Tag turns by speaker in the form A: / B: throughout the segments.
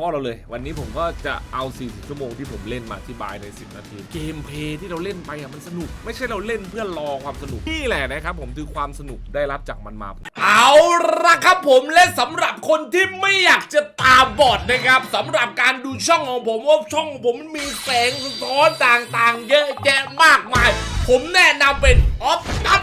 A: ข้อเราเลย วันนี้ผมก็จะเอา 40 ชั่วโมงที่ผมเล่นมาอธิบายใน 10 นาที เกมเพย์ที่เราเล่นไปอะมันสนุก ไม่ใช่เราเล่นเพื่อรอความสนุก นี่แหละนะครับผมคือความสนุกได้รับจากมันมา เอาละครับผมและสำหรับคนที่ไม่อยากจะตาบอดนะครับสำหรับการดูช่องของผมว่าช่องของผมมันมีแสงสะท้อนต่างๆ เยอะแยะมากมาย ผมแนะนำเป็นออฟตัส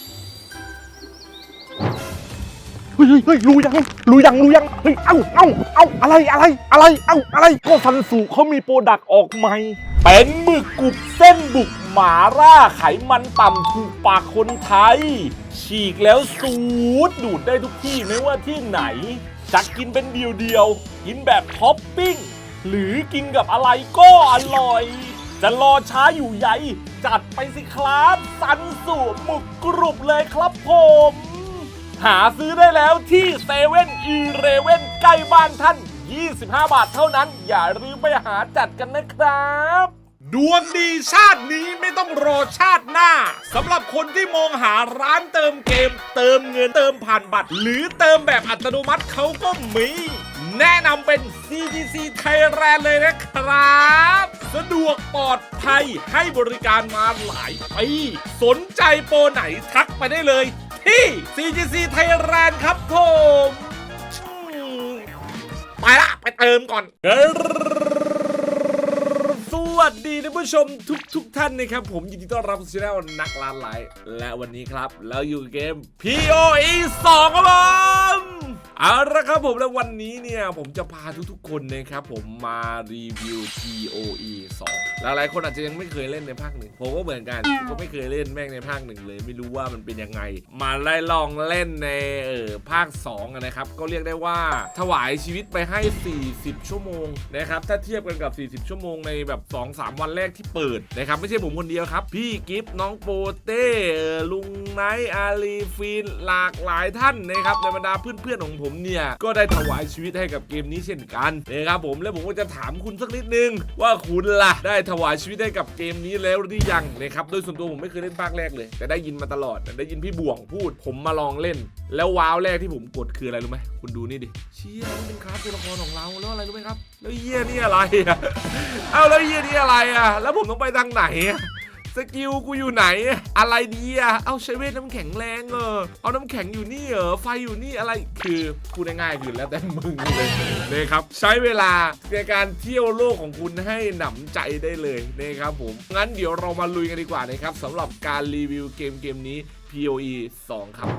B: เฮ้ยเฮ้ยรู้ยังรู้ยังรู้ยังเฮ้ยเอ้าเอ้าเอ้าอะไรอะไรอะไรเอ้าอะไรก็ซันสูเขามีโปรดักต์ออกใหม่ เป็นหมึกกรุบเส้นบุกหมาร่าไขมันต่ำถูกปากคนไทย ฉีกแล้วสูดดูดได้ทุกที่ไม่ว่าที่ไหนจะกินเป็นเดียวๆกินแบบท็อปปิ้ง หรือกินกับอะไรก็อร่อย จะรอช้าอยู่ใหญ่ จัดไปสิครับสันสูหมึกกรุบเลยครับผม หาซื้อได้แล้วที่เซเว่นอีเรเว่นใกล้บ้านท่าน 25 บาทเท่านั้น อย่าลืมไปหาจัดกันนะครับ
A: ดวงดีชาตินี้ไม่ต้องรอชาติหน้าสำหรับคนที่มองหาร้านเติมเกม เติมเงินเติมผ่านบัตร หรือเติมแบบอัตโนมัติเขาก็มี แนะนำเป็น CTC Thailand เลยนะครับ สะดวกปลอดภัยให้บริการมาหลายปีสนใจโปรไหนทักไปได้เลย ที่ CTC Thailand ครับผมไปละ ไปเติมก่อนสวัสดีท่านผู้ชมทุกทุกท่านนะครับผมยินดีต้อนรับสู่ช่องนักล้านไลฟ์และวันนี้ครับเราอยู่เกม POE 2ครับผมเอาละครับผมแล้ววันนี้เนี่ย ผมจะพาทุกๆคนนะครับผมมารีวิว POE 2 หลายๆคนอาจจะยังไม่เคยเล่นในภาคหนึ่งผมก็เหมือนกันผมก็ไม่เคยเล่นแม่งในภาคหนึ่งเลย ไม่รู้ว่ามันเป็นยังไง มาไล่ลองเล่นในเออภาค2อะนะครับก็เรียกได้ว่าถวายชีวิตไปให้ 40 ชั่วโมงนะครับถ้าเทียบกันกับ 40 ชั่วโมงในแบบ 2-3 วันแรกที่เปิดนะครับไม่ใช่ผมคนเดียวครับ พี่กิฟต์น้องโปเต้ลุงไนท์อาลีฟินหลากหลายท่านนะครับในบรรดาเพื่อนๆของผมเนี่ยก็ได้ถวายชีวิตให้กับเกมนี้เช่นกันนะครับผมและผมก็จะถามคุณสักนิดนึงว่าคุณล่ะได้ถวายชีวิตให้กับเกมนี้แล้วหรือยังนะครับโดยส่วนตัวผมไม่เคยเล่นภาคแรกเลย แต่ได้ยินมาตลอดได้ยินพี่บ่วงพูด ผมมาลองเล่น แล้วว้าวแรกที่ผมกดคืออะไรรู้ไหมคุณดูนี่ดิเชี่ยนี่เป็นคราฟตัวละครของเราแล้วอะไรรู้ไหมครับ แล้วเยี่ยนี่อะไรอะเอาแล้วเยี่ยนี่อะไรอะแล้วผมต้องไปทางไหนอะ สกิลกูอยู่ไหน อะไรดีอะเอาใช้เวทน้ำแข็งแรงเออเอาน้ำแข็งอยู่นี่เหรอไฟอยู่นี่อะไรคือพูดง่ายๆคือแล้วแต่มึงเลยนะครับ ใช้เวลาในการเที่ยวโลกของคุณให้หนำใจได้เลยนะครับผมงั้นเดี๋ยวเรามาลุยกันดีกว่านะครับสำหรับการรีวิวเกมเกมนี้ POE 2 ครับ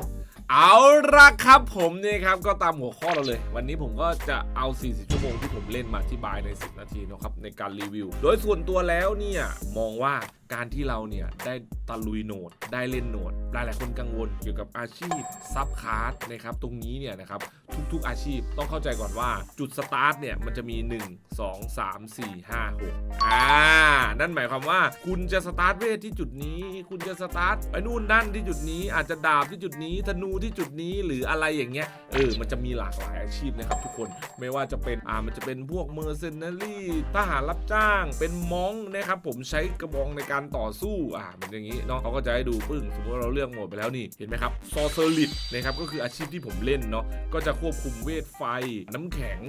A: เอาละครับผมเนี่ยครับก็ตามหัวข้อเราเลย วันนี้ผมก็จะเอา 40 ชั่วโมงที่ผมเล่นมาอธิบายใน 10 นาทีนะครับในการรีวิว โดยส่วนตัวแล้วเนี่ย มองว่า การที่เราเนี่ยได้ตะลุยโหนด ได้เล่นโหนด หลายๆคนกังวลเกี่ยวกับอาชีพซับคาร์ดนะครับตรงนี้เนี่ยนะครับทุกๆอาชีพต้องเข้าใจก่อนว่าจุดสตาร์ทเนี่ยมันจะมี 1 2 3 4 5 6อ่านั่นหมายความว่าคุณจะสตาร์ทเวทที่จุดนี้ คุณจะสตาร์ทไปนู่นนั่นที่จุดนี้อาจจะดาบที่จุดนี้ธนูที่จุดนี้หรืออะไรอย่างเงี้ยเออมันจะมีหลากหลายอาชีพนะครับทุกคนไม่ว่าจะเป็นอ่ามันจะเป็นพวกเมอร์เซนเนอรี่ทหารรับจ้าง เป็นมองนะครับผมใช้กระบองในการต่อสู้อ่าเป็นอย่างนี้เนาะเขาก็จะให้ดูปึ้งสมมติเราเลือกโหมดไปแล้วนี่เห็นไหมครับซอเซอร์ลิดนะครับก็คืออาชีพที่ผมเล่นเนาะก็จะควบคุมเวทไฟ น้ำแข็ง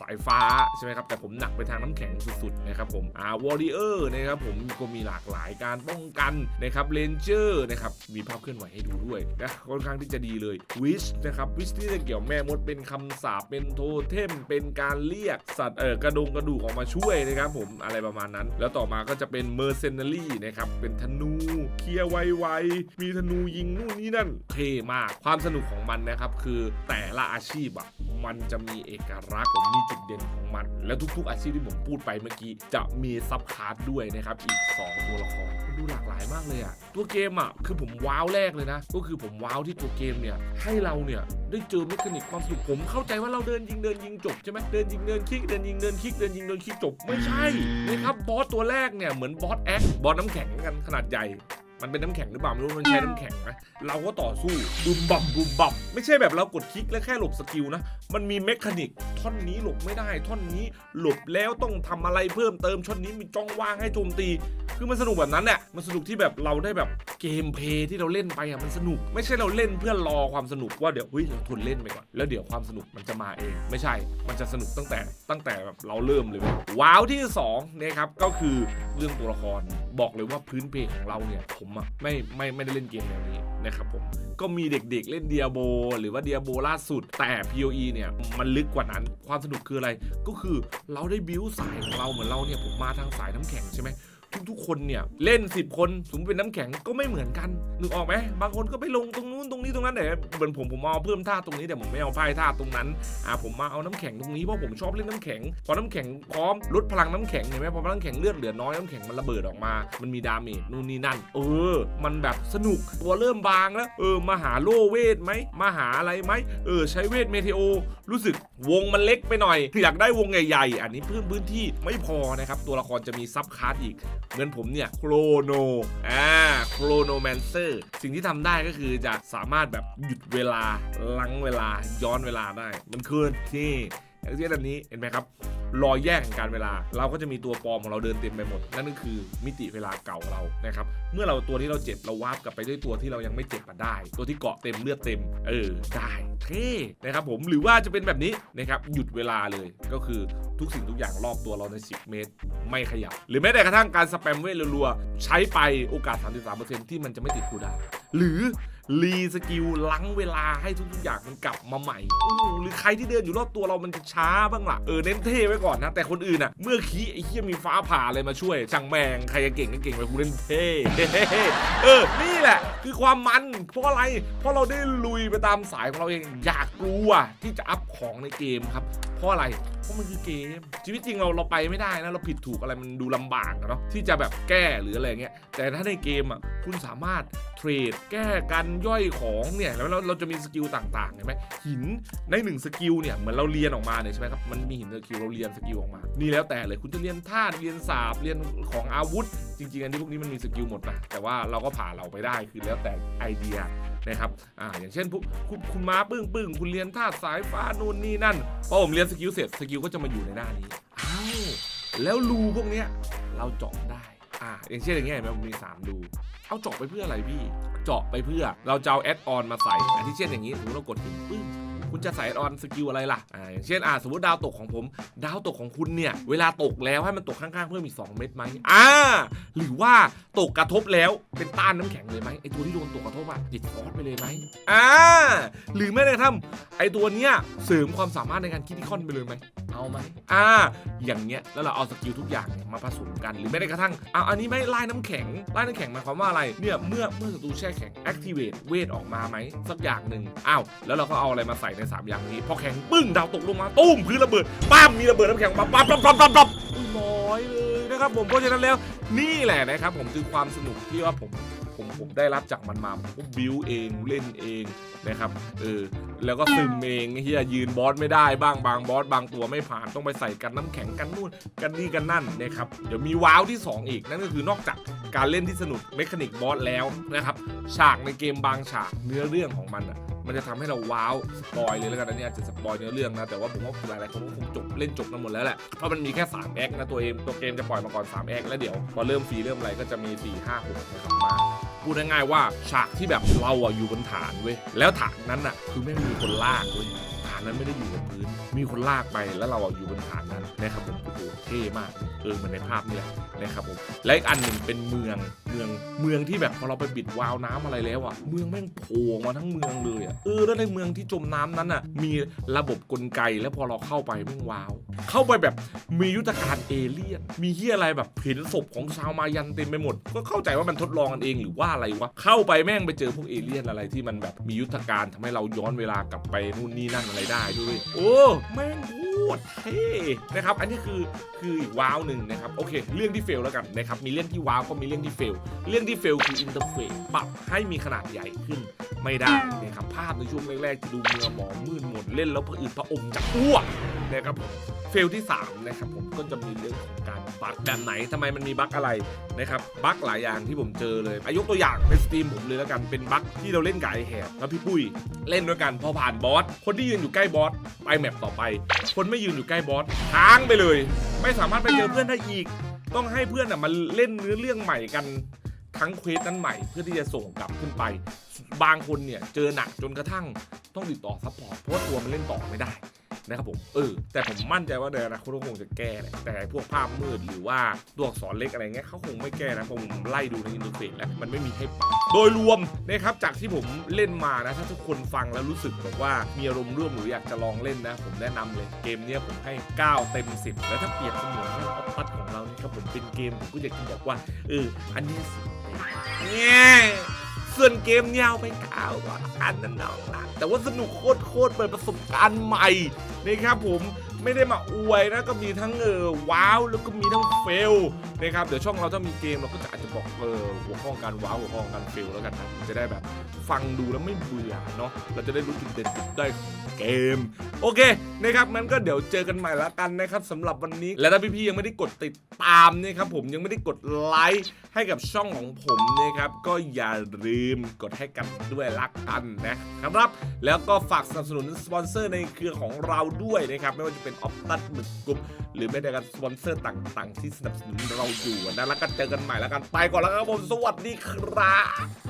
A: สายฟ้าใช่ไหมครับแต่ผมหนักไปทางน้ำแข็งสุดๆนะครับผมอ่าวอริเออร์นะครับผมก็มีหลากหลายการป้องกันนะครับเลนเจอร์นะครับมีภาพเคลื่อนไหวให้ดูด้วยนะค่อนข้างที่จะดีเลยวิชนะครับวิชที่จะเกี่ยวแม่มดเป็นคำสาปเป็นโทเทมเป็นการเรียกสัตว์เออกระดงกระดูกออกมาช่วยนะครับผมอะไรประมาณนั้น แล้วต่อมาก็จะเป็นเมอร์เซน a รี่นะครับ เป็นธนูเคลียร์ไวๆมีธนูยิงนู่นนี่นั่นเท่มาก ความสนุกของมันนะครับ คือแต่ละอาชีพอะมันจะมีเอกลักษณ์ผมมีจุดเด่นของมัน แล้วทุกๆอาชีพที่ผมพูดไปเมื่อกี้จะมีซับคาร์ดด้วยนะครับอีก 2 ตัวละครดูหลากหลายมากเลยอะตัวเกมอะคือผมว้าวแรกเลยนะ ก็คือผมว้าวที่ตัวเกมเนี่ยให้เราเนี่ยได้เจอเมคานิกความสนุกผมเข้าใจว่าเราเดินยิงเดินยิงจบใช่ไหมเดินยิงเดินคลิกเดินยิงเดินคลิกเดินยิงเดินคลิกจบไม่ใช่นะครับบอสตัวแรกเนี่ยเหมือนบอสแอคบอสน้ำแข็งกันขนาดใหญ่มันเป็นน้ำแข็งหรือเปล่าไม่รู้มันใช้น้ำแข็งนะเราก็ต่อสู้บุมบัมบุมบัมไม่ใช่แบบเรากดคลิกแล้วแค่หลบสกิลนะ มันมีเมคานิกท่อนนี้หลบไม่ได้ ท่อนนี้หลบแล้วต้องทำอะไรเพิ่มเติมช่อนนี้มีจ้องว่างให้โจมตี คือมันสนุกแบบนั้นแหละมันสนุกที่แบบเราได้แบบเกมเพย์ที่เราเล่นไปอะมันสนุก ไม่ใช่เราเล่นเพื่อรอความสนุกว่าเดี๋ยวเฮ้ยเราทนเล่นไปก่อนแล้วเดี๋ยวความสนุกมันจะมาเอง ไม่ใช่ มันจะสนุกตั้งแต่ตั้งแต่แบบเราเริ่มเลยว้าวที่สองนะครับก็คือเรื่องตัวละครบอกเลยว่าพื้นเพของเราเนี่ยผมอะไม่ไม่ไม่ได้เล่นเกมแนวนี้นะครับผมก็มีเด็กๆเล่นเดียโบหรือว่าเดียโบล่าสุดแต่ POE เนี่ยมันลึกกว่านั้น ความสนุกคืออะไรก็คือเราได้บิวสายของเราเหมือนเราเนี่ยผมมาทางสายน้ำแข็งใช่ไหม ทุกๆ คนเนี่ยเล่น 10 คนสมมติเป็นน้ำแข็งก็ไม่เหมือนกันนึกออกไหมบางคนก็ไปลงตรงนู้นตรงนี้ตรงนั้นแต่เหมือนผมผมเอาเพิ่มท่าตรงนี้แต่ผมไม่เอาไพ่ท่าตรงนั้นอ่าผมมาเอาน้ำแข็งตรงนี้เพราะผมชอบเล่นน้ำแข็ง พอน้ำแข็งพร้อมลดพลังน้ำแข็งเห็นไหมพอพลังน้ำแข็งเลือดเหลือน้อยน้ำแข็งมันระเบิดออกมา มันมีดาเมจนู่นนี่นั่น เออ มันแบบสนุกตัวเริ่มบางแล้ว เออมาหาโลเวทไหมมาหาอะไรไหมเออใช้เวทเมเทโอ รู้สึกวงมันเล็กไปหน่อยอยากได้วงใหญ่ๆอันนี้เพิ่มพื้นที่ไม่พอนะครับตัวละครจะมีซับคาร์ดอีกเหมือนผมเนี่ยโครโนอ่าโครโนแมนเซอร์สิ่งที่ทำได้ก็คือจะสามารถแบบหยุดเวลาลังเวลาย้อนเวลาได้ มันคือที่อย่างเช่นอันนี้เห็นไหมครับรอยแยกแห่งการเวลา เราก็จะมีตัวปลอมของเราเดินเต็มไปหมด นั่นก็คือมิติเวลาเก่าเรานะครับเมื่อเราตัวที่เราเจ็บเราวาร์ปกลับไปด้วยตัวที่เรายังไม่เจ็บมาได้ ตัวที่เกาะเต็มเลือดเต็ม เออได้เท่นะครับผมหรือว่าจะเป็นแบบนี้นะครับหยุดเวลาเลยก็คือ ทุกสิ่งทุกอย่างรอบตัวเราใน 10 เมตร ไม่ขยับ หรือแม้แต่กระทั่งการสแปมเวทรัวๆใช้ไปโอกาส 33%ที่มันจะไม่ติดคูลดาหรือรีสกิลลังเวลาให้ทุกๆอย่างมันกลับมาใหม่หรือใครที่เดินอยู่รอบตัวเรามันจะช้าบ้างล่ะเออเน้นเท่ไว้ก่อนนะ แต่คนอื่นอะ เมื่อคีไอ้เหี้ยมีฟ้าผ่าอะไรมาช่วยช่างแมงใครจะเก่งก็เก่งไปกูเล่นเท่เออนี่แหละ คือความมันเพราะอะไร เพราะเราได้ลุยไปตามสายของเราเองอยากกลัวที่จะอัพของในเกมครับ เพราะอะไร เพราะมันคือเกม ชีวิตจริงเราเราไปไม่ได้นะ เราผิดถูกอะไรมันดูลำบากเนาะที่จะแบบแก้หรืออะไรเงี้ย แต่ถ้าในเกมอะคุณสามารถเทรดแก้กันย่อยของเนี่ยแล้วเราเราจะมีสกิลต่างๆเห็นไหมหินในหนึ่งสกิลเนี่ยเหมือนเราเรียนออกมาเนี่ยใช่ไหมครับมันมีหินสกิลเราเรียนสกิลออกมา นี่แล้วแต่เลยคุณจะเรียนธาตุเรียนศาสตร์เรียนของอาวุธ จริง ๆ อันนี้พวกนี้มันมีสกิลหมดนะแต่ว่าเราก็ผ่านเราไปได้คือแล้วแต่ไอเดีย นะครับอ่าอย่างเช่นพวกคุณคุณม้าปึ้งปึ้งคุณเรียนธาตุสายฟ้านู่นนี่นั่นพอผมเรียนสกิลเสร็จสกิลก็จะมาอยู่ในหน้านี้อ้าวแล้วรูพวกเนี้ยเราเจาะได้อ่าอย่างเช่นอย่างเงี้ยเห็นไหมผมมีสามรูเอาเจาะไปเพื่ออะไรพี่ เจาะไปเพื่อเราจะเอาแอดออนมาใส่อันที่เช่นอย่างนี้สมมติเรากดหินปึ้ง คุณจะใส่ออนสกิลอะไรล่ะอ่าอย่างเช่นอ่าสมมติดาวตกของผม ดาวตกของคุณเนี่ยเวลาตกแล้วให้มันตกข้างๆเพิ่มอีก2เม็ดไหมอ่าหรือว่าตกกระทบแล้วเป็นต้านน้ำแข็งเลยไหมไอตัวที่โดนตกกระทบอะติดฟอสไปเลยไหมอ่าหรือไม่ได้ทำไอตัวเนี้ยเสริมความสามารถในการคิดที่คอนไปเลยไหมเอาไหมอ่า อย่างเงี้ย แล้วเราเอาสกิลทุกอย่างเนี่ยมาผสมกัน หรือไม่ได้กระทั่งเอาอันนี้ไหม่ลายน้ำแข็งลายน้ำแข็งหมายความว่าอะไร เนี่ย เมื่อ เมื่อศัตรูแช่แข็ง activate เวทออกมาไหม สักอย่างหนึ่ง อ้าว แล้วเราก็เอาอะไรมาใส่ใน3อย่างนี้พอแข็งปึ้งดาวตกลงมาตุ้มพื้นระเบิดป้ามมีระเบิดน้ำแข็งมาปั๊บปั๊บปั๊บปั๊บปั๊บอุ้ยน้อยเลยนะครับผมเพราะฉะนั้นแล้วนี่แหละนะครับผมคือความสนุกที่ว่าผมผมผมได้รับจากมันมาผมบิวเองเล่นเองนะครับเออแล้วก็ซึมเองไอ้เฮียยืนบอสไม่ได้บ้างบางบอสบางตัวไม่ผ่านต้องไปใส่กันน้ำแข็งกันนู่นกันนี่กันนั่นนะครับเดี๋ยวมีว้าวที่ 2 อีกนั่นก็คือนอกจากการเล่นที่สนุกเมคานิกบอสแล้วนะครับฉากในเกมบางฉากเนื้อเรื่องของมันอะ มันจะทำให้เราว้าวสปอยเลยแล้วกันอันนี้อาจจะสปอยเนื้อเรื่องนะแต่ว่าผมว่าหลายๆคนก็คงจบเล่นจบกันหมดแล้วแหละเพราะมันมีแค่3แอคนะตัวเองตัวเกมจะปล่อยมาก่อน3แอคแล้วเดี๋ยวพอเริ่มฟรีเริ่มอะไรก็จะมี4 5 6นะครับมาพูดง่ายๆว่าฉากที่แบบเราอะอยู่บนฐานเว้ยแล้วฐานนั้นอะคือไม่มีคนลากเว้ยานนั้นไม่ได้อยู่บนพื้น มีคนลากไปแล้วเราอยู่บนฐานนั้นนะครับผมโอ้โหเท่มากเออเหมันในภาพนี่แหละนะครับผมและอีกอันหนึ่งเป็นเมืองเมืองเมืองที่แบบพอเราไปบิดวาล์วน้ำอะไรแล้วอะเมืองแม่งโผล่มาทั้งเมืองเลยอะเออแล้วในเมืองที่จมน้ำนั้นอะมีระบบกลไกแล้วพอเราเข้าไปแม่งว้าว เข้าไปแบบมียุทธการเอเลี่ยนมีเฮียอะไรแบบเห็นศพของชาวมายันเต็มไปหมด ก็เข้าใจว่ามันทดลองกันเองหรือว่าอะไรวะเข้าไปแม่งไปเจอพวกเอเลี่ยนอะไรที่มันแบบมียุทธการทำให้เราย้อนเวลากลับไปนู่นนี่นั่นอะไรได้ดูดิโอ้แม่งโคตรเท่นะครับอันนี้คือคืออีกว้าวหนึ่งนะครับโอเค เรื่องที่เฟลแล้วกันนะครับมีเรื่องที่ว้าวก็มีเรื่องที่เฟลเรื่องที่เฟลคืออินเทอร์เฟซปรับให้มีขนาดใหญ่ขึ้นไม่ได้นะครับภาพในช่วงแรกๆจะดูเมือหมองมืดหมดเล่นแล้วผะอืดผะอมจะอ้วกนะครับผมเฟลที่3นะครับผมก็จะมีเรื่องของการ บั๊กแบบไหนทำไมมันมีบั๊กอะไรนะครับบั๊กหลายอย่างที่ผมเจอเลยอายกตัวอย่างในสตรีมผมเลยแล้วกันเป็นบั๊กที่เราเล่นกับไอแหบแล้วพี่ปุ้ยเล่นด้วยกันพอผ่านบอสคนที่ยืนอยู่ใกล้บอสไปแมปต่อไป คนไม่ยืนอยู่ใกล้บอสค้างไปเลย ไม่สามารถไปเจอเพื่อนได้อีก ต้องให้เพื่อนอะมาเล่นเนื้อเรื่องใหม่กันทั้งเควสนั้นใหม่เพื่อที่จะส่งกลับขึ้นไป บางคนเนี่ยเจอหนักจนกระทั่งต้องติดต่อซัพพอร์ตเพราะว่าตัวมันเล่นต่อไม่ได้ นะครับผมเออแต่ผมมั่นใจว่าในอนาคตเขาคงจะแก้แหละแต่พวกภาพมืดหรือว่าตัวอักษรเล็กอะไรเงี้ยเขาคงไม่แก้นะผมไล่ดูในอินเทอร์เฟซแล้วมันไม่มีให้ปรับโดยรวมนะครับจากที่ผมเล่นมานะถ้าทุกคนฟังแล้วรู้สึกแบบว่ามีอารมณ์ร่วมหรืออยากจะลองเล่นนะ ผมแนะนำเลยเกมนี้ผมให้ 9 เต็ม 10 แล้วถ้าเปรียบเสมือนเรื่อออฟตัดของเรานี่ครับผมเป็นเกมผมก็อยากจะบอกว่าเอออันนี้สิบเต็มเนี่ย ส่วนเกมเนี่ยเอาไปเก้าก่อนอันนั้นน้องนะแต่ว่าสนุกโคตรโคตรเปิดประสบการณ์ใหม่นะครับผมไม่ได้มาอวยนะก็มีทั้งเออว้าวแล้วก็มีทั้งเฟลนะครับเดี๋ยวช่องเราถ้ามีเกมเราก็จะอาจจะบอกเออหัวข้อการว้าวหัวข้อการเฟลแล้วกันนะจะได้แบบฟังดูแล้วไม่เบื่อเนาะเราจะได้รู้จุดเด่นจุดด้อยของเกม โอเคนะครับงั้นก็เดี๋ยวเจอกันใหม่ละกันนะครับสำหรับวันนี้ และถ้าพี่ๆยังไม่ได้กดติดตามนะครับผมยังไม่ได้กดไลค์ให้กับช่องของผมนะครับ ก็อย่าลืมกดให้กันด้วยรักกันนะครับ แล้วก็ฝากสนับสนุนสปอนเซอร์ในเครือของเราด้วยนะครับ ไม่ว่าจะเป็นออฟตัดหมึกกลุ่มหรือแม้แต่การสปอนเซอร์ต่างๆ ที่สนับสนุนเราอยู่นะแล้วก็เจอกันใหม่แล้วกันไปก่อนแล้วครับผมสวัสดีครับ